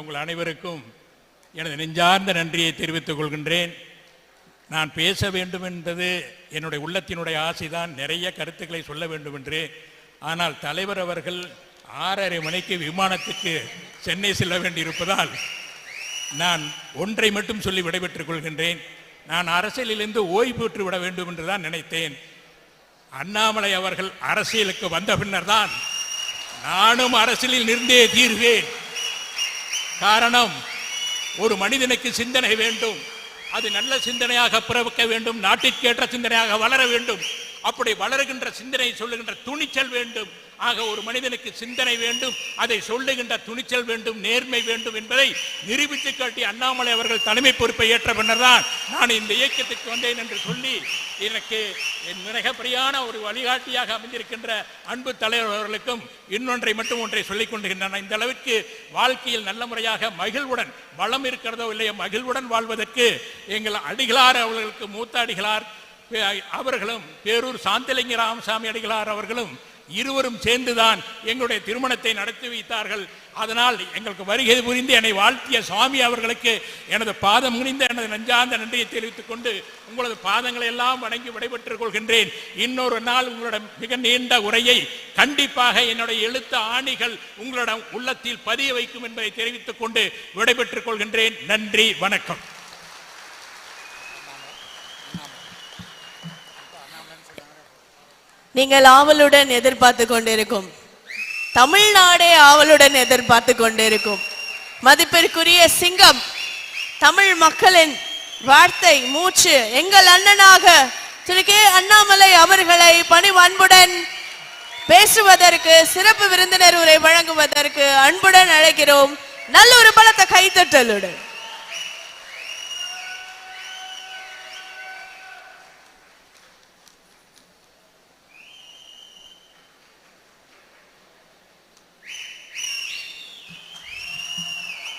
உங்கள் அனைவருக்கும் எனது நெஞ்சார்ந்த நன்றியை தெரிவித்துக் கொள்கின்றேன். நான் பேச வேண்டும் என்பது என்னுடைய உள்ளத்தினுடைய ஆசைதான். நிறைய கருத்துக்களை சொல்ல வேண்டும் என்று. ஆனால் தலைவர் அவர்கள் ஆறரை மணிக்கு விமானத்துக்கு சென்னை செல்ல வேண்டியிருப்பதால் நான் ஒன்றை மட்டும் சொல்லி விடைபெற்றுக் கொள்கின்றேன். நான் அரசியலிலிருந்து ஓய்வு பெற்று விட வேண்டும் என்று தான் நினைத்தேன். அண்ணாமலை அவர்கள் அரசியலுக்கு வந்த பின்னர் தான் நானும் அரசியலில் நிறுந்தே தீர்வேன். காரணம் ஒரு மனிதனுக்கு சிந்தனை வேண்டும். அது நல்ல சிந்தனையாக பிறக்க வேண்டும் நாட்டிற்கேற்ற சிந்தனையாக வளர வேண்டும். அப்படி வளருகின்ற சிந்தனை சொல்லுகின்ற துணிச்சல் வேண்டும். ஆக ஒரு மனிதனுக்கு சிந்தனை வேண்டும். அதை சொல்லுகின்ற துணிச்சல் வேண்டும் நேர்மை வேண்டும் என்பதை நிரூபித்து காட்டி அண்ணாமலை அவர்கள் தலைமை பொறுப்பை ஏற்ற பின்னர் தான் நான் இந்த இயக்கத்துக்கு வந்தேன் என்று சொல்லி எனக்கு என் மிகப்படியான ஒரு வழிகாட்டியாக அமைந்திருக்கின்ற அன்பு தலைவர் அவர்களுக்கும் இன்னொன்றை மட்டும் ஒன்றை சொல்லிக் கொண்டுகின்றன. இந்த அளவிற்கு வாழ்க்கையில் நல்ல முறையாக மகிழ்வுடன் வளம் இருக்கிறதோ இல்லையோ மகிழ்வுடன் வாழ்வதற்கு எங்கள் அடிகளார் அவர்களுக்கு மூத்த அடிகளார் அவர்களும் பேரூர் சாந்தலிங்க ராமசாமி அடிகளார் அவர்களும் இருவரும் சேர்ந்துதான் எங்களுடைய திருமணத்தை நடத்தி வைத்தார்கள். அதனால் எங்களுக்கு வருகை புரிந்து என்னை வாழ்த்திய சுவாமி அவர்களுக்கு எனது பாதம் முனிந்த எனது நஞ்சார்ந்த நன்றியை தெரிவித்துக் கொண்டு உங்களது பாதங்களை எல்லாம் வணங்கி விடைபெற்றுக் கொள்கின்றேன். இன்னொரு நாள் உங்களிடம் மிக நீண்ட உரையை கண்டிப்பாக என்னுடைய எழுத்து ஆணிகள் உங்களிடம் உள்ளத்தில் பதிய வைக்கும் என்பதை தெரிவித்துக் கொண்டு விடைபெற்றுக் கொள்கின்றேன். நன்றி வணக்கம். நீங்கள் ஆவலுடன் எதிர்பார்த்து கொண்டிருக்கும். தமிழ்நாடே ஆவலுடன் எதிர்பார்த்து கொண்டிருக்கும். மதிப்பிற்குரிய சிங்கம் தமிழ் மக்களின் வார்த்தை மூச்சு எங்கள் அண்ணனாக திரு கே. அண்ணாமலை அவர்களை பணிவன்புடன் பேசுவதற்கு சிறப்பு விருந்தினர் உரை வழங்குவதற்கு அன்புடன் அழைக்கிறோம். நல்ல ஒரு பலத்த கைத்தட்டலுடன்.